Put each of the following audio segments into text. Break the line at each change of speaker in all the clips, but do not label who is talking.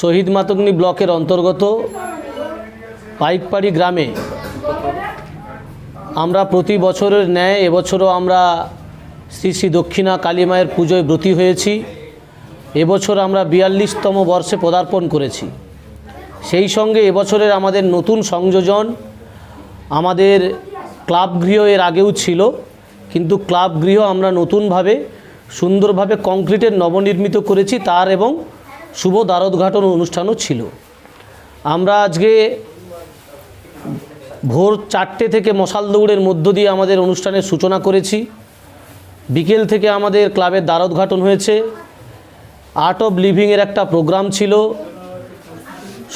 শহীদ মাতঙ্গি ব্লকের অন্তর্গত পাইকপাড়ি গ্রামে আমরা প্রতি বছরের ন্যায়, এবছরও আমরা শ্রী শ্রী দক্ষিণা কালী মায়ের পুজোয় ব্রতী হয়েছি। এবছর আমরা বিয়াল্লিশতম বর্ষে পদার্পণ করেছি। সেই সঙ্গে এবছরের আমাদের নতুন সংযোজন আমাদের ক্লাব গৃহ এর আগেও ছিল, কিন্তু ক্লাব গৃহ আমরা নতুনভাবে সুন্দরভাবে কংক্রিটের নবনির্মিত করেছি। তার এবং শুভ দ্বারোদ্ঘাটন অনুষ্ঠানও ছিল। আমরা আজকে ভোর চারটে থেকে মশাল দৌড়ের মধ্য দিয়ে আমাদের অনুষ্ঠানের সূচনা করেছি। বিকেল থেকে আমাদের ক্লাবের দ্বারোদ্ঘাটন হয়েছে। আর্ট অফ লিভিংয়ের একটা প্রোগ্রাম ছিল।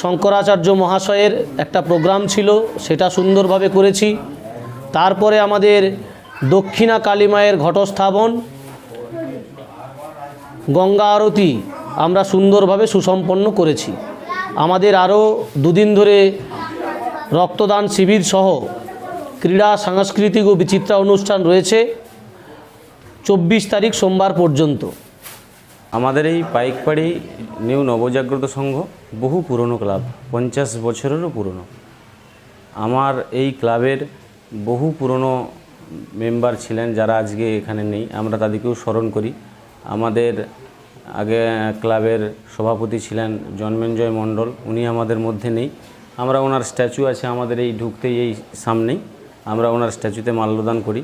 শঙ্করাচার্য মহাশয়ের একটা প্রোগ্রাম ছিল, সেটা সুন্দরভাবে করেছি। তারপরে আমাদের দক্ষিণা কালীমায়ের ঘটস্থাপন, গঙ্গা আরতি আমরা সুন্দরভাবে সুসম্পন্ন করেছি। আমাদের আরও দুদিন ধরে রক্তদান শিবির সহ ক্রীড়া, সাংস্কৃতিক ও বিচিত্রা অনুষ্ঠান রয়েছে চব্বিশ তারিখ সোমবার পর্যন্ত।
আমাদের এই পাইকপাড়ি নিউ নবজাগ্রত সংঘ বহু পুরনো ক্লাব, পঞ্চাশ বছরেরও পুরনো। আমার এই ক্লাবের বহু পুরনো মেম্বার ছিলেন যারা আজকে এখানে নেই, আমরা তাদেরকেও স্মরণ করি। আমাদের আগে ক্লাবের সভাপতি ছিলেন জন্মেঞ্জয় মণ্ডল, উনি আমাদের মধ্যে নেই। আমরা ওনার স্ট্যাচু আছে আমাদের এই ঢুকতেই এই সামনেই। আমরা ওনার স্ট্যাচুতে মাল্যদান করি।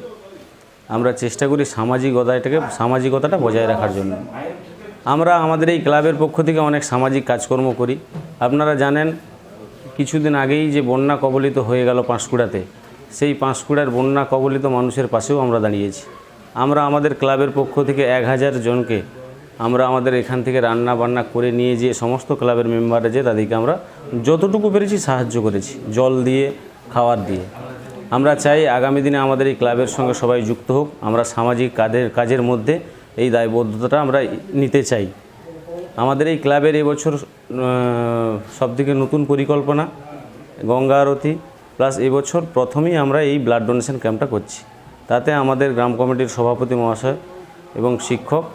আমরা চেষ্টা করি সামাজিকতাটাকে, সামাজিকতাটা বজায় রাখার জন্য। আমরা আমাদের এই ক্লাবের পক্ষ থেকে অনেক সামাজিক কাজকর্ম করি। আপনারা জানেন, কিছুদিন আগেই যে বন্যা কবলিত হয়ে গেল পাঁশকুড়াতে, সেই পাঁশকুড়ার বন্যা কবলিত মানুষের পাশেও আমরা দাঁড়িয়েছি। আমরা আমাদের ক্লাবের পক্ষ থেকে এক হাজার জনকে আমরা আমাদের এখান থেকে রান্না বান্না করে নিয়ে যেয়ে সমস্ত ক্লাবের মেম্বাররা যে তাদেরকে আমরা যতটুকু পেরেছি সাহায্য করেছি, জল দিয়ে, খাওয়ার দিয়ে। আমরা চাই আগামী দিনে আমাদের এই ক্লাবের সঙ্গে সবাই যুক্ত হোক, আমরা সামাজিক কাজের কাজের মধ্যে এই দায়বদ্ধতাটা আমরা নিতে চাই। আমাদের এই ক্লাবের এবছর সবথেকে নতুন পরিকল্পনা গঙ্গা আরতি, প্লাস এবছর প্রথমেই আমরা এই ব্লাড ডোনেশন ক্যাম্পটা করছি। তাতে আমাদের গ্রাম কমিটির সভাপতি মহাশয় এবং শিক্ষক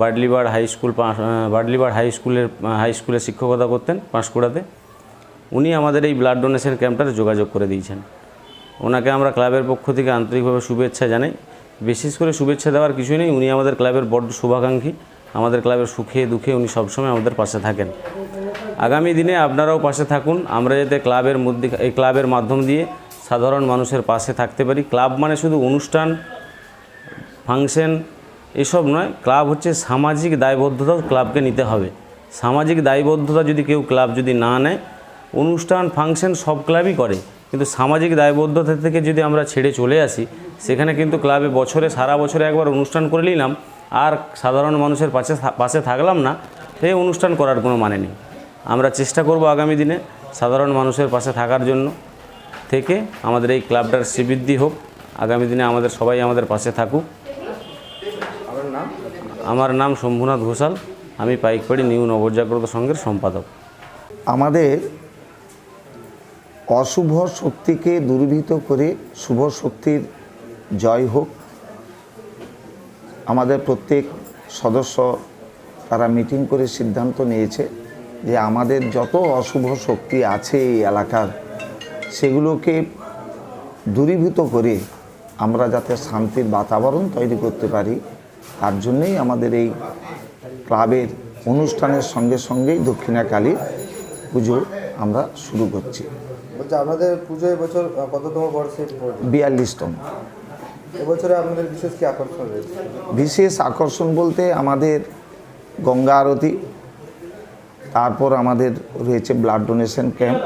Badlibar high school Badlibar high স্কুলের হাই স্কুলে শিক্ষকতা করতেন পাঁশকুড়াতে। উনি আমাদের এই ব্লাড ডোনেশন ক্যাম্পটার যোগাযোগ করে দিয়েছেন। ওনাকে আমরা ক্লাবের পক্ষ থেকে আন্তরিকভাবে শুভেচ্ছা জানাই। বিশেষ করে শুভেচ্ছা দেওয়ার কিছুই নেই, উনি আমাদের ক্লাবের বড্ড শুভাকাঙ্ক্ষী। আমাদের ক্লাবের সুখে দুঃখে উনি সবসময় আমাদের পাশে থাকেন। আগামী দিনে আপনারাও পাশে থাকুন। আমরা যাতে ক্লাবের মধ্যে, এই ক্লাবের মাধ্যম দিয়ে সাধারণ মানুষের পাশে থাকতে পারি। ক্লাব মানে শুধু অনুষ্ঠান, ফাংশন এসব নয়, ক্লাব হচ্ছে সামাজিক দায়বদ্ধতা ক্লাবকে নিতে হবে। সামাজিক দায়বদ্ধতা যদি কেউ ক্লাব যদি না নেয়, অনুষ্ঠান, ফাংশন সব ক্লাবই করে। কিন্তু সামাজিক দায়বদ্ধতা থেকে যদি আমরা ছেড়ে চলে আসি, সেখানে কিন্তু ক্লাবে বছরে, সারা বছরে একবার অনুষ্ঠান করে নিলাম, আর সাধারণ মানুষের পাশে পাশে থাকলাম না সেই অনুষ্ঠান করার কোনো মানে নেই। আমরা চেষ্টা করব আগামী দিনে সাধারণ মানুষের পাশে থাকার জন্য থেকে আমাদের এই ক্লাবটার শ্রীবৃদ্ধি হোক। আগামী দিনে আমাদের সবাই আমাদের পাশে থাকুক। আমার নাম শম্ভুনাথ ঘোষাল, আমি পাইকপাড়ি নিউ নবজাগ্রত সংঘের সম্পাদক।
আমাদের অশুভ শক্তিকে দুর্বৃত করে শুভ শক্তির জয় হোক। আমাদের প্রত্যেক সদস্য তারা মিটিং করে সিদ্ধান্ত নিয়েছে যে আমাদের যত অশুভ শক্তি আছে এই এলাকার, সেগুলোকে দূরীভূত করে আমরা যাতে শান্তির বাতাবরণ তৈরি করতে পারি। তার জন্যই আমাদের এই ক্লাবের অনুষ্ঠানের সঙ্গে সঙ্গেই দক্ষিণাকালী পুজো আমরা শুরু করছি।
বলছি আপনাদের পুজো এবছর কততম বর্ষে
বিয়াল্লিশতম।
এবছরে আপনাদের বিশেষ কি আকর্ষণ রয়েছে?
বিশেষ আকর্ষণ বলতে আমাদের গঙ্গা আরতি তারপর আমাদের রয়েছে ব্লাড ডোনেশন ক্যাম্প।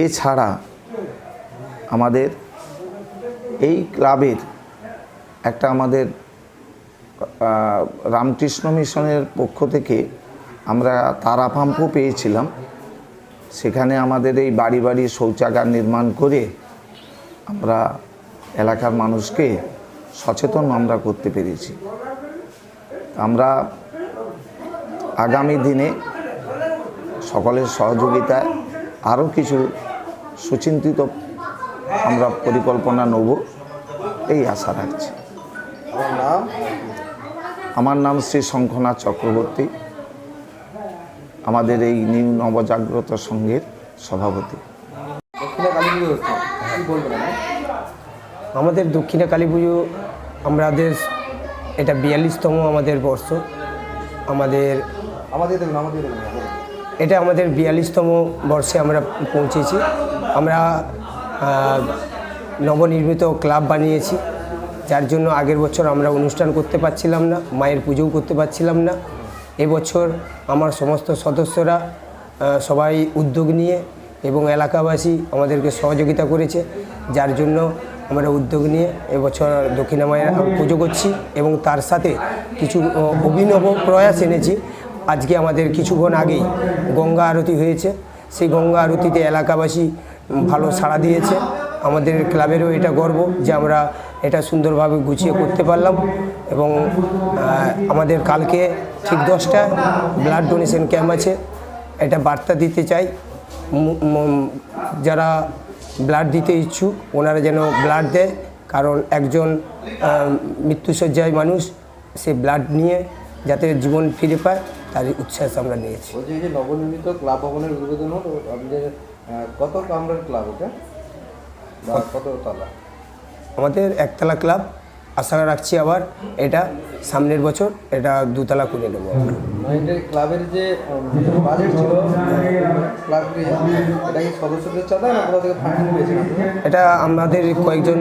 এছাড়া আমাদের এই ক্লাবের একটা আমাদের রামকৃষ্ণ মিশনের পক্ষ থেকে আমরা তারা পাম্পও পেয়েছিলাম। সেখানে আমাদের এই বাড়ি বাড়ি শৌচাগার নির্মাণ করে আমরা এলাকার মানুষকে সচেতন আমরা করতে পেরেছি। আমরা আগামী দিনে সকলের সহযোগিতায় আরও কিছু সুচিন্তিত আমরা পরিকল্পনা নেব, এই আশা রাখছি। আমার নাম শ্রী শঙ্খনাথ চক্রবর্তী আমাদের এই নিউ নবজাগ্রত সংঘের সভাপতি?
আমাদের দক্ষিণা কালী পুজো আমাদের এটা বিয়াল্লিশতম আমাদের বর্ষ। আমাদের
আমাদের।
এটা আমাদের বিয়াল্লিশতম বর্ষে আমরা পৌঁছেছি। আমরা নবনির্মিত ক্লাব বানিয়েছি। যার জন্য আগের বছর আমরা অনুষ্ঠান করতে পারছিলাম না, মায়ের পুজোও করতে পারছিলাম না। এবছর আমার সমস্ত সদস্যরা সবাই উদ্যোগ নিয়ে এবং এলাকাবাসী আমাদেরকে সহযোগিতা করেছে, যার জন্য আমরা উদ্যোগ নিয়ে এবছর দক্ষিণা মায়ের পুজো করছি এবং তার সাথে কিছু অভিনব প্রয়াস এনেছি। আজকে আমাদের কিছুক্ষণ আগেই গঙ্গা আরতি হয়েছে। সেই গঙ্গা আরতিতে এলাকাবাসী ভালো সাড়া দিয়েছে। আমাদের ক্লাবেরও এটা গর্ব যে আমরা এটা সুন্দরভাবে গুছিয়ে করতে পারলাম এবং আমাদের কালকে ঠিক দশটায় ব্লাড ডোনেশন ক্যাম্প আছে। এটা বার্তা দিতে চাই। যারা ব্লাড দিতে ইচ্ছুক, ওনারা যেন ব্লাড দেয়। কারণ একজন মৃত্যুসজ্জায় মানুষ, সে ব্লাড নিয়ে যাতে জীবন ফিরে পায় তার উচ্ছ্বাস আমরা নিয়েছি।
নবনির্মিত ক্লাব ভবনের উদ্বোধন হলো কত কামরার ক্লাব এটা বা
আমাদের একতলা ক্লাব আশা রাখছি আবার এটা সামনের বছর এটা দুতলা করে নেব
মানে এটা ক্লাবের যে বাজেট ছিল সদস্যদের চাঁদা না থেকে ফান্ডিং
এটা আমাদের কয়েকজন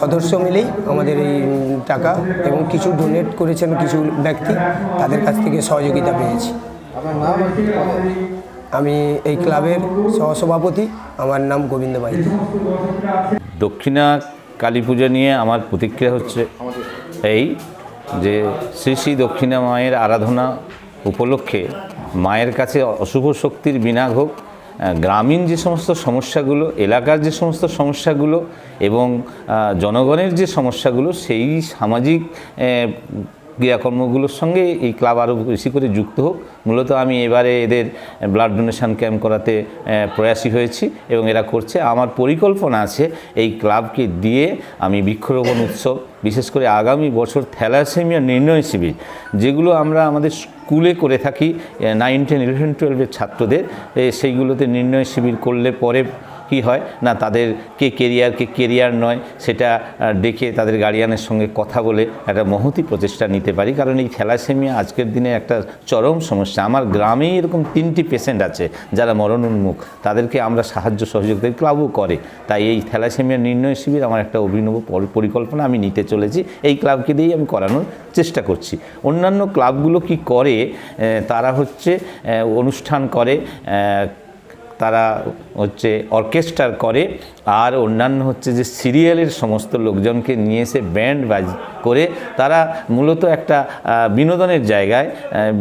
সদস্য মিলেই আমাদের এই টাকা এবং কিছু ডোনেট করেছেন কিছু ব্যক্তি তাদের কাছ থেকে সহযোগিতা পেয়েছি।
নাম?
আমি এই ক্লাবের সহসভাপতি, আমার নাম গোবিন্দ মাইতি
দক্ষিণা কালী পুজো নিয়ে আমার প্রতিক্রিয়া হচ্ছে এই যে শ্রী শ্রী দক্ষিণা মায়ের আরাধনা উপলক্ষে মায়ের কাছে অশুভ শক্তির বিনাগ হোক গ্রামীণ যে সমস্ত সমস্যাগুলো, এলাকার যে সমস্ত সমস্যাগুলো এবং জনগণের যে সমস্যাগুলো, সেই সামাজিক ক্রিয়াকর্মগুলোর সঙ্গে এই ক্লাব আরও বেশি করে যুক্ত হোক। মূলত আমি এবারে এদের ব্লাড ডোনেশন ক্যাম্প করাতে প্রয়াসী হয়েছি এবং এরা করছে। আমার পরিকল্পনা আছে এই ক্লাবকে দিয়ে আমি বৃক্ষরোপণ উৎসব, বিশেষ করে আগামী বছর থ্যালাসেমিয়া নির্ণয় শিবির, যেগুলো আমরা আমাদের স্কুলে করে থাকি নাইন টেন ইলেভেন টুয়েলভের ছাত্রদের সেইগুলোতে নির্ণয় শিবির করলে পরে কি হয়? না, তাদের কে কেরিয়ার নয়, সেটা ডেকে তাদের গার্ডিয়ানের সঙ্গে কথা বলে একটা মহতি প্রচেষ্টা নিতে পারি। কারণ এই থ্যালাসেমিয়া আজকের দিনে একটা চরম সমস্যা। আমার গ্রামে এরকম তিনটি পেশেন্ট আছে যারা মরণোন্মুখ। তাদেরকে আমরা সাহায্য সহযোগিতা ক্লাবও করে। তাই এই থ্যালাসেমিয়া নির্ণয় শিবির আমার একটা অভিনব পরি- পরিকল্পনা আমি নিতে চলেছি। এই ক্লাবকে দিয়েই আমি করানোর চেষ্টা করছি। অন্যান্য ক্লাবগুলো কি করে? তারা হচ্ছে অনুষ্ঠান করে তারা হচ্ছে অর্কেস্ট্রার করে আর অন্যান্য হচ্ছে যে সিরিয়ালের সমস্ত লোকজনকে নিয়ে এসে ব্যান্ড বাজ করে তারা মূলত একটা বিনোদনের জায়গায়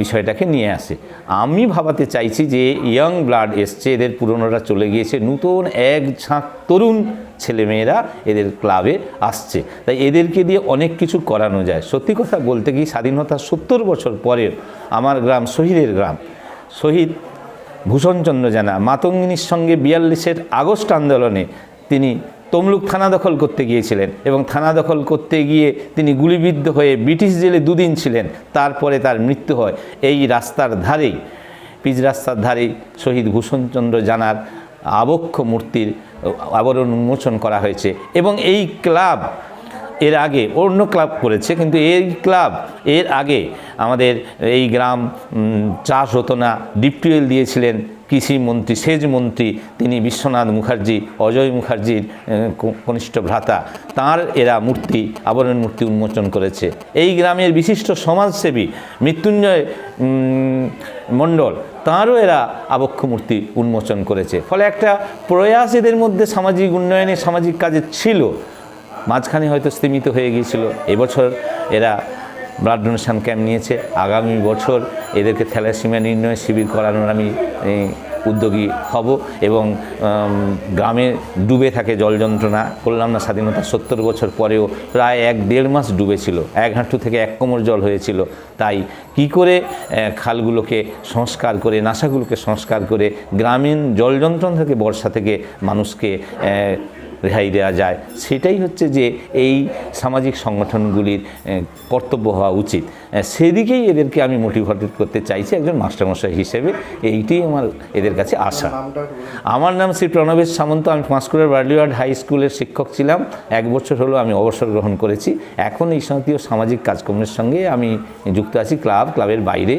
বিষয়টাকে নিয়ে আসে। আমি ভাবাতে চাইছি যে ইয়াং ব্লাড এসছে, এদের পুরনোরা চলে গিয়েছে, নতুন এক ঝাঁক তরুণ ছেলেমেয়েরা এদের ক্লাবে আসছে। তাই এদেরকে দিয়ে অনেক কিছু করানো যায়। সত্যি কথা বলতে কি, স্বাধীনতা সত্তর বছর পরেও আমার গ্রাম শহীদের গ্রাম। শহীদ ভূষণচন্দ্র জানা, মাতঙ্গিনীর সঙ্গে বিয়াল্লিশের আগস্ট আন্দোলনে তিনি তমলুক থানা দখল করতে গিয়েছিলেন এবং থানা দখল করতে গিয়ে তিনি গুলিবিদ্ধ হয়ে ব্রিটিশ জেলে দুদিন ছিলেন, তারপরে তার মৃত্যু হয় এই রাস্তার ধারেই, পিচ রাস্তার ধারেই শহীদ ভূষণচন্দ্র জানার আবক্ষ মূর্তির আবরণ উন্মোচন করা হয়েছে এবং এই ক্লাব এর আগে অন্য ক্লাব করেছে, কিন্তু এই ক্লাব এর আগে আমাদের এই গ্রাম চাষ হতো না ডিপ টিউবওয়েল দিয়েছিলেন কৃষি মন্ত্রী, সেচ মন্ত্রী তিনি বিশ্বনাথ মুখার্জি, অজয় মুখার্জির কনিষ্ঠ ভ্রাতা। তার এরা মূর্তি আবরণ মূর্তি উন্মোচন করেছে। এই গ্রামের বিশিষ্ট সমাজসেবী মৃত্যুঞ্জয় মণ্ডল, তাঁরও এরা আবক্ষ মূর্তি উন্মোচন করেছে। ফলে একটা প্রয়াস এদের মধ্যে সামাজিক উন্নয়নে, সামাজিক কাজে ছিল। মাঝখানে হয়তো স্তীমিত হয়ে গিয়েছিল। এবছর এরা ব্লাড ডোনেশন ক্যাম্প নিয়েছে। আগামী বছর এদেরকে থ্যালাসিমিয়া নির্ণয় শিবির করানোর আমি উদ্যোগী হব এবং গ্রামে ডুবে থাকে জল যন্ত্রণা। করলাম না স্বাধীনতা সত্তর বছর পরেও প্রায় এক দেড় মাস ডুবেছিল। এক হাঁটু থেকে এক কোমর জল হয়েছিল। তাই কি করে খালগুলোকে সংস্কার করে, নাসাগুলোকে সংস্কার করে গ্রামীণ জল যন্ত্রণা থেকে বর্ষা থেকে মানুষকে রেহাই দেওয়া যায়। সেটাই হচ্ছে যে এই সামাজিক সংগঠনগুলির কর্তব্য হওয়া উচিত। সেদিকেই এদেরকে আমি মোটিভেটেড করতে চাইছি একজন মাস্টারমশাই হিসেবে। এইটাই আমার এদের কাছে আশা। আমার নাম শ্রী প্রণবেশ সামন্ত। আমি পাঁশকুড়ার বার্লিওয়ার্ড হাই স্কুলের শিক্ষক ছিলাম। এক বছর হলো আমি অবসর গ্রহণ করেছি। এখন এই জাতীয় সামাজিক কাজকর্মের সঙ্গে আমি যুক্ত আছি ক্লাব ক্লাবের বাইরে।